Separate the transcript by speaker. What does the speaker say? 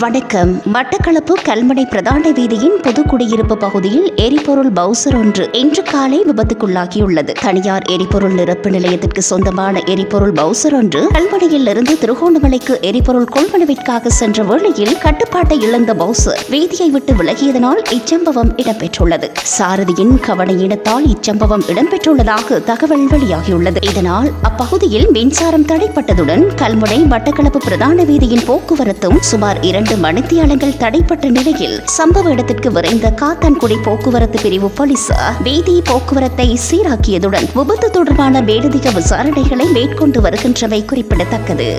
Speaker 1: வணக்கம். மட்டக்களப்பு கல்மனை பிரதான வீதியின் பொதுக்குடியிருப்பு பகுதியில் எரிபொருள் பவுசர் ஒன்று இன்று காலை விபத்துக்குள்ளாகியுள்ளது. தனியார் எரிபொருள் நிரப்பு நிலையத்திற்கு சொந்தமான எரிபொருள் பவுசர் ஒன்று கல்மனையில் இருந்து திருகோணமலைக்கு எரிபொருள் கொள்வனவிற்காக சென்ற வேளையில் கட்டுப்பாட்டை இழந்த பவுசர் வீதியை விட்டு விலகியதனால் இச்சம்பவம் இடம்பெற்றுள்ளது. சாரதியின் கவனையினத்தால் இச்சம்பவம் இடம்பெற்றுள்ளதாக தகவல் வெளியாகியுள்ளது. இதனால் அப்பகுதியில் மின்சாரம் தடைப்பட்டதுடன் கல்முனை மட்டக்களப்பு பிரதான வீதியின் போக்குவரத்தும் சுமார் இரண்டு இரண்டு மணித்தியாலங்கள் தடைப்பட்ட நிலையில் சம்பவ இடத்திற்கு விரைந்த காத்தான்குடி போக்குவரத்து பிரிவு போலீசார் வீதி போக்குவரத்தை சீராக்கியதுடன் விபத்து தொடர்பான மேலதிக விசாரணைகளை மேற்கொண்டு வருகின்றமை குறிப்பிடத்தக்கது.